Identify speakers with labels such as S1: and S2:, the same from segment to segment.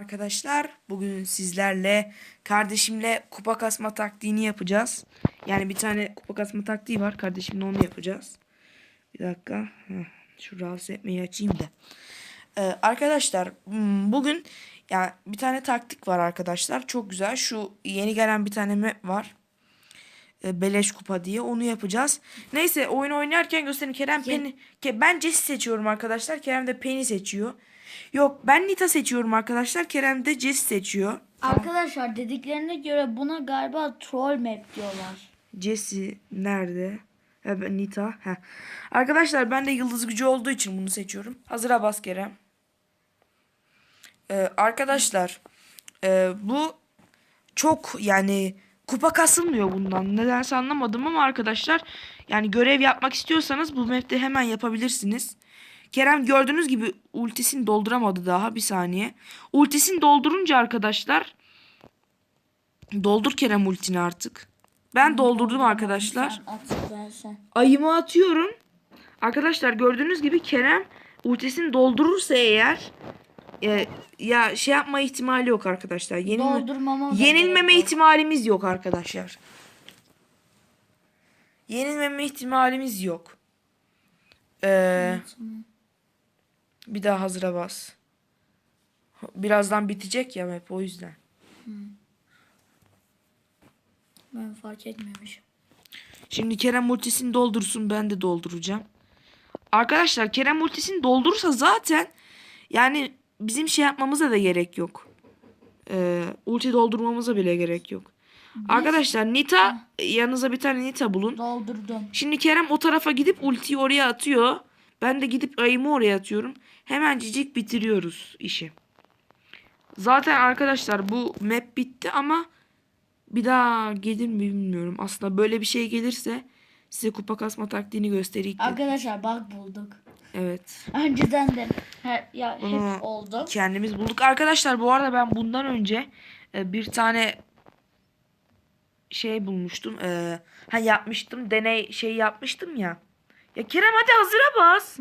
S1: Arkadaşlar bugün sizlerle kardeşimle kupa kasma taktiğini yapacağız. Yani bir tane kupa kasma taktiği var. Kardeşimle onu yapacağız. Bir dakika. Şu rahatsız etmeyi açayım da. Ee, arkadaşlar hmm, bugün yani bir tane taktik var arkadaşlar. Çok güzel. Şu yeni gelen bir tane map var. Ee, Beleş kupa diye onu yapacağız. Neyse oyun oynarken göstereyim. Kerem Penny. Ke- ben Jesse seçiyorum arkadaşlar. Kerem de Penny seçiyor. Yok ben Nita seçiyorum arkadaşlar. Kerem de Jesse seçiyor.
S2: Arkadaşlar dediklerine göre buna galiba troll map diyorlar.
S1: Jesse nerede? Ha, ben- Nita. Heh. Arkadaşlar ben de yıldız gücü olduğu için bunu seçiyorum. Hazıra bas Kerem. Ee, arkadaşlar e, bu çok yani kupa kasılmıyor bundan. Nedense anlamadım ama arkadaşlar yani görev yapmak istiyorsanız bu map'te hemen yapabilirsiniz. Kerem gördüğünüz gibi ultisini dolduramadı daha bir saniye. Ultisini doldurunca arkadaşlar doldur Kerem ultini artık. Ben doldurdum arkadaşlar. Ayımı atıyorum. Arkadaşlar gördüğünüz gibi Kerem ultisini doldurursa eğer e, ya şey yapma ihtimali yok arkadaşlar. Yenilme, yenilmeme ihtimalimiz yok arkadaşlar. Yenilmeme ihtimalimiz yok. Ee, bir daha hazıra bas. Birazdan bitecek ya hep o yüzden.
S2: Ben fark etmemişim.
S1: Şimdi Kerem ultisini doldursun ben de dolduracağım. Arkadaşlar Kerem ultisini doldurursa zaten yani bizim şey yapmamıza da gerek yok. Ee, ulti doldurmamıza bile gerek yok. Arkadaşlar Nita yanınıza bir tane Nita bulun.
S2: Doldurdum.
S1: Şimdi Kerem o tarafa gidip ultiyi oraya atıyor. Ben de gidip ayımı oraya atıyorum. Hemen cicik bitiriyoruz işi. Zaten arkadaşlar bu map bitti ama bir daha gelir mi bilmiyorum. Aslında böyle bir şey gelirse size kupa kasma taktiğini göstereyim.
S2: Arkadaşlar bak bulduk.
S1: Evet.
S2: Önceden de her, ya hep
S1: Bunu
S2: oldu.
S1: Kendimiz bulduk. Arkadaşlar bu arada ben bundan önce e, bir tane şey bulmuştum. E, ha yapmıştım. Deney şey yapmıştım ya. Ya Kerem hadi hazıra bas.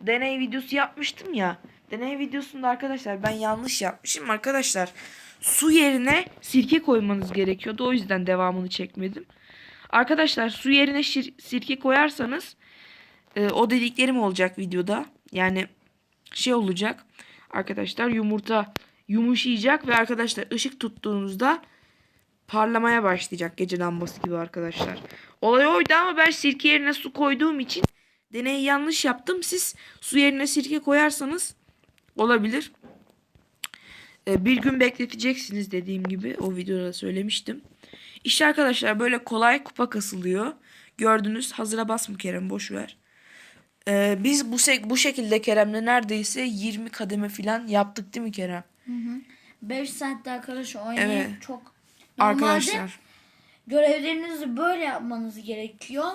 S1: deney videosu yapmıştım ya. Deney videosunda arkadaşlar ben yanlış yapmışım arkadaşlar. Su yerine sirke koymanız gerekiyordu. O yüzden devamını çekmedim. Arkadaşlar su yerine sirke koyarsanız e, o dediklerim olacak videoda. Yani şey olacak. Arkadaşlar yumurta yumuşayacak ve arkadaşlar ışık tuttuğunuzda parlamaya başlayacak gece lambası gibi arkadaşlar. Olay oydu ama ben sirke yerine su koyduğum için deneyi yanlış yaptım. Siz su yerine sirke koyarsanız olabilir. Ee, bir gün bekleteceksiniz dediğim gibi o videoda da söylemiştim. İşte arkadaşlar böyle kolay kupa kasılıyor. Gördünüz hazıra basma Kerem boş ver. Ee, biz bu bu şekilde Kerem'le neredeyse 20 kademe falan yaptık değil mi Kerem?
S2: 5 saatte arkadaşlar oynayıp
S1: Evet.
S2: çok Normalde
S1: Arkadaşlar
S2: görevlerinizi böyle yapmanız gerekiyor.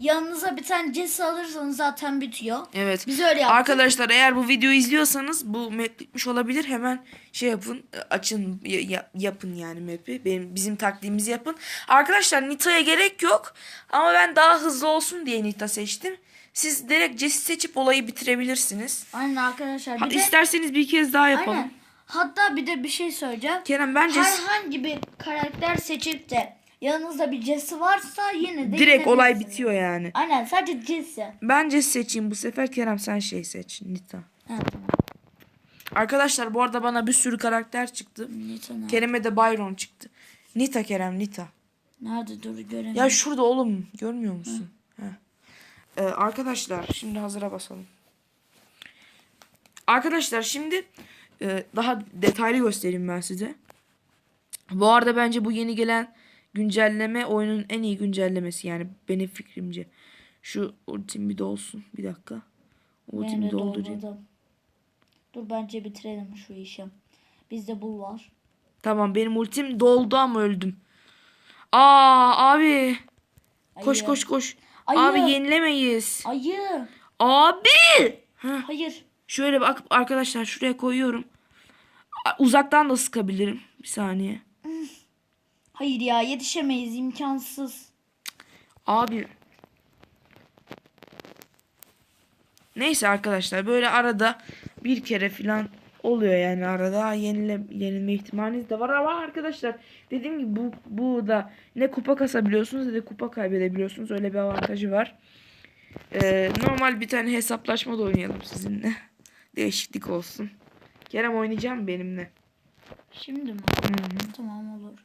S2: Yanınıza bir tane cesi alırsanız zaten bitiyor.
S1: evet.
S2: Biz öyle yaptık.
S1: Arkadaşlar eğer bu videoyu izliyorsanız bu map bitmiş olabilir. Hemen şey yapın, açın, ya- ya- yapın yani map'i. Benim bizim taktiğimizi yapın. Arkadaşlar Nita'ya gerek yok. Ama ben daha hızlı olsun diye Nita seçtim. Siz direkt Jesse seçip olayı bitirebilirsiniz.
S2: Aynen arkadaşlar.
S1: Ha,
S2: Bir de,
S1: isterseniz bir kez daha yapalım.
S2: aynen. Hatta bir de bir şey söyleyeceğim.
S1: Kerem bence
S2: Herhangi bir karakter seçip de yanınızda bir Jesse varsa yine de
S1: direkt olay bitiyor yani.
S2: Aynen sadece Jesse.
S1: Ben Jesse seçeyim bu sefer. Kerem sen şey seç. Nita.
S2: Tamam.
S1: Arkadaşlar bu arada bana bir sürü karakter çıktı.
S2: Nita nerede?
S1: Kerem'e de Byron çıktı. Nita Kerem Nita.
S2: Nerede dur göremiyorum.
S1: Ya şurada oğlum görmüyor musun? Heh. Ee, arkadaşlar şimdi hazıra basalım. Arkadaşlar şimdi e, daha detaylı göstereyim ben size. Bu arada bence bu yeni gelen güncelleme oyunun en iyi güncellemesi yani benim fikrimce. Şu ultim bir de olsun. Bir dakika. Ultimi doldurayım.
S2: doldurdum. Dur bence bitirelim şu işi. Bizde bu var.
S1: Tamam benim ultim doldu ama öldüm. Aa abi. Koş
S2: Ayı.
S1: koş koş.
S2: Ayı.
S1: Abi yenilemeyiz.
S2: Ayı.
S1: Abi. Heh.
S2: Hayır.
S1: Şöyle bak arkadaşlar şuraya koyuyorum. Uzaktan da sıkabilirim. Bir saniye.
S2: Hayır ya yetişemeyiz imkansız.
S1: Abi. Neyse arkadaşlar böyle arada bir kere falan oluyor yani arada yenile, yenilme ihtimaliniz de var ama arkadaşlar dediğim gibi bu, bu da ne kupa kasabiliyorsunuz ne de kupa kaybedebiliyorsunuz öyle bir avantajı var. Ee, normal bir tane hesaplaşma da oynayalım sizinle. Değişiklik olsun. Kerem oynayacağım benimle.
S2: Şimdi mi?
S1: Hı hı.
S2: Tamam olur.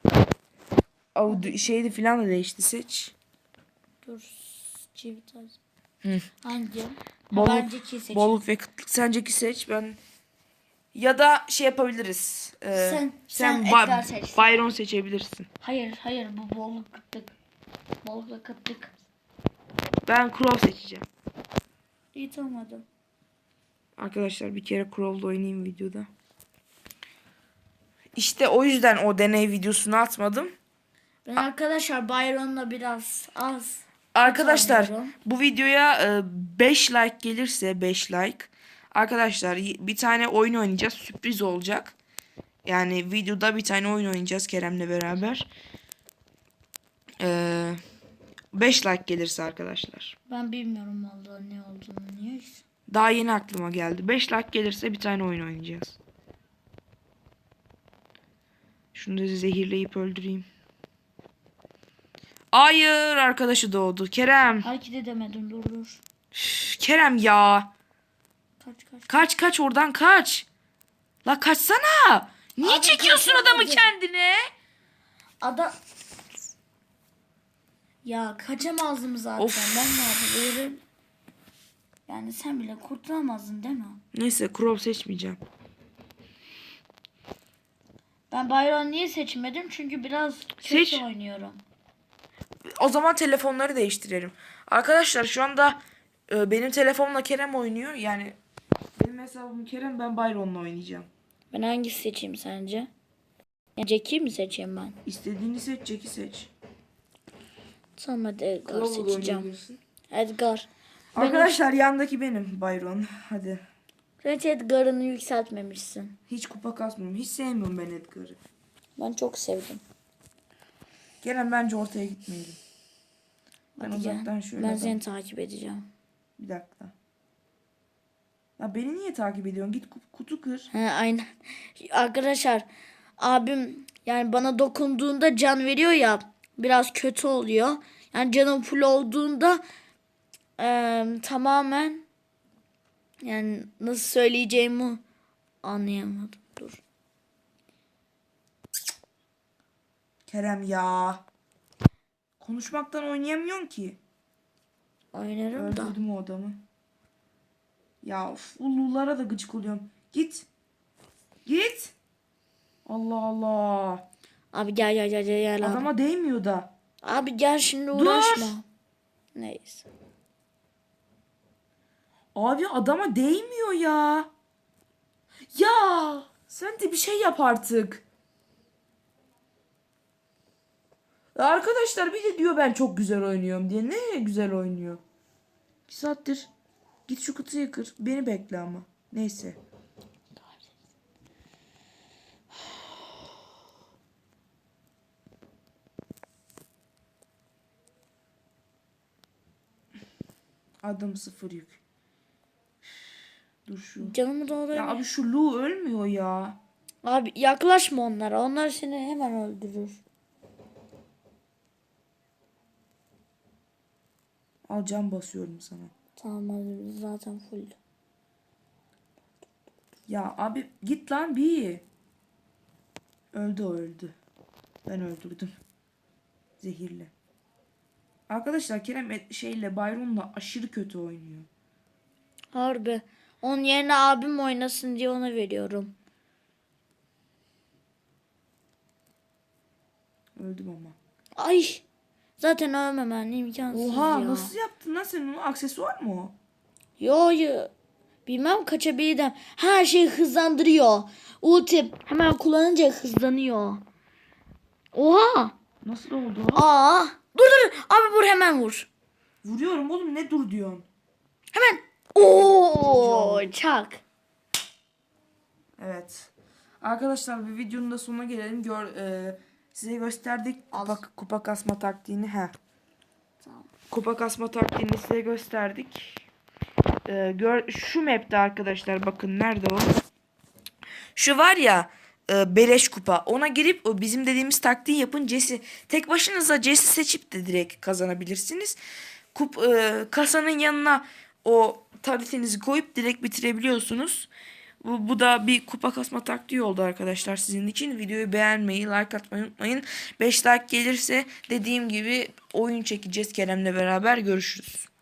S1: Audio, şeydi filan da değişti seç.
S2: Dur. Az.
S1: Hı.
S2: Hangi? Ha,
S1: Bolluk-
S2: bence ki seçeyim.
S1: Bolluk ve kıtlık senceki seç ben ya da şey yapabiliriz. Ee,
S2: Sen- sen
S1: Ba-
S2: Edgar seç.
S1: Byron seçebilirsin.
S2: Hayır hayır bu bolluk kıtlık. Bolluk ve kıtlık.
S1: Ben Crow seçeceğim.
S2: İyi tamam hadi.
S1: Arkadaşlar bir kere Crow'la oynayayım videoda. İşte o yüzden o deney videosunu atmadım.
S2: Ben arkadaşlar Byron'la biraz az.
S1: Arkadaşlar
S2: Tamam.
S1: bu videoya 5 like gelirse 5 like. Arkadaşlar bir tane oyun oynayacağız. Sürpriz olacak. Yani videoda bir tane oyun oynayacağız Kerem'le beraber. 5 like gelirse arkadaşlar.
S2: Ben bilmiyorum vallahi ne olduğunu niye.
S1: Daha yeni aklıma geldi. 5 like gelirse bir tane oyun oynayacağız. Şunu da zehirleyip öldüreyim. Hayır arkadaşı doğdu. Kerem.
S2: Hareket edemedim dur dur.
S1: Üf, Kerem ya.
S2: Kaç kaç.
S1: Kaç kaç oradan kaç. La kaçsana. Niye
S2: Abi
S1: çekiyorsun adamı
S2: kaçamadım.
S1: kendine?
S2: Ada ya kaçamazdım zaten.
S1: Of.
S2: Ben ne yapabilirim? Yani sen bile kurtulamazdın değil mi?
S1: Neyse Crow seçmeyeceğim.
S2: Ben Byron niye seçmedim? Çünkü biraz kötü
S1: Seç.
S2: oynuyorum.
S1: O zaman telefonları değiştirelim. Arkadaşlar şu anda e, benim telefonla Kerem oynuyor. Yani benim hesabım Kerem ben Byron'la oynayacağım.
S2: Ben hangisi seçeyim sence? Ya Jack'i mi seçeyim ben?
S1: İstediğini seç, Jack'i seç.
S2: Tamam hadi Edgar
S1: da
S2: seçeceğim.
S1: oynayabilirsin.
S2: Edgar.
S1: Arkadaşlar yandaki benim Byron. Hadi.
S2: Sen hiç Edgar'ını yükseltmemişsin.
S1: Hiç kupa kasmıyorum. Hiç sevmiyorum ben Edgar'ı.
S2: Ben çok sevdim.
S1: Kerem bence ortaya gitmeyelim. Ben
S2: Hadi gel.
S1: uzaktan şöyle
S2: Ben seni takip edeceğim.
S1: Bir dakika. Ya beni niye takip ediyorsun? Git ku- kutu kır.
S2: He aynen. Arkadaşlar abim yani bana dokunduğunda can veriyor ya biraz kötü oluyor. Yani canım full olduğunda eee, tamamen yani nasıl söyleyeceğimi anlayamadım. Dur.
S1: Kerem ya. Konuşmaktan oynayamıyorsun ki.
S2: Oynarım da.
S1: Öldürdüm o adamı. Ya of, ululara da gıcık oluyorum. Git. Git. Allah Allah.
S2: Abi gel gel gel gel, gel abi.
S1: Adama değmiyor da.
S2: Abi gel şimdi uğraşma. Neyse.
S1: Abi adama değmiyor ya. Ya sen de bir şey yap artık. Arkadaşlar bir de diyor ben çok güzel oynuyorum diye. Ne güzel oynuyor. Bir saattir. Git şu kutuyu kır. Beni bekle ama. Neyse. Adım sıfır yük. Dur şu.
S2: Canımı dolduruyor.
S1: Ya
S2: Abi.
S1: abi şu Lu ölmüyor ya.
S2: abi yaklaşma onlara. Onlar seni hemen öldürür.
S1: Al can basıyorum sana.
S2: Tamam hadi zaten full.
S1: Ya abi git lan bir. Öldü o öldü. Ben öldürdüm. Zehirle. Arkadaşlar Kerem şeyle Byron'la aşırı kötü oynuyor.
S2: Harbi. Onun yerine abim oynasın diye ona veriyorum.
S1: Öldüm ama.
S2: Ay. Zaten ölmemen imkansız
S1: Oha
S2: ya.
S1: nasıl yaptın lan sen onu? Aksesuar mı o?
S2: Yo yo. Bilmem kaçabildim. Her şeyi hızlandırıyor. Ulti hemen kullanınca hızlanıyor. Oha.
S1: Nasıl oldu?
S2: Aa. Dur dur. Abi vur hemen vur.
S1: Vuruyorum oğlum ne dur diyorsun?
S2: Hemen. Oo çak.
S1: Evet. Arkadaşlar bir videonun da sonuna gelelim. Gör, e, size gösterdik kupa, kupa kasma taktiğini. He.
S2: Tamam.
S1: Kupa kasma taktiğini size gösterdik. E, gör, şu map'te arkadaşlar bakın nerede o? şu var ya e, beleş kupa ona girip o bizim dediğimiz taktiği yapın Jesse tek başınıza Jesse seçip de direkt kazanabilirsiniz. Kup, e, kasanın yanına o tarifinizi koyup direkt bitirebiliyorsunuz. Bu, bu da bir kupa kasma taktiği oldu arkadaşlar sizin için. Videoyu beğenmeyi, like atmayı unutmayın. 5 like gelirse dediğim gibi oyun çekeceğiz Kerem'le beraber görüşürüz.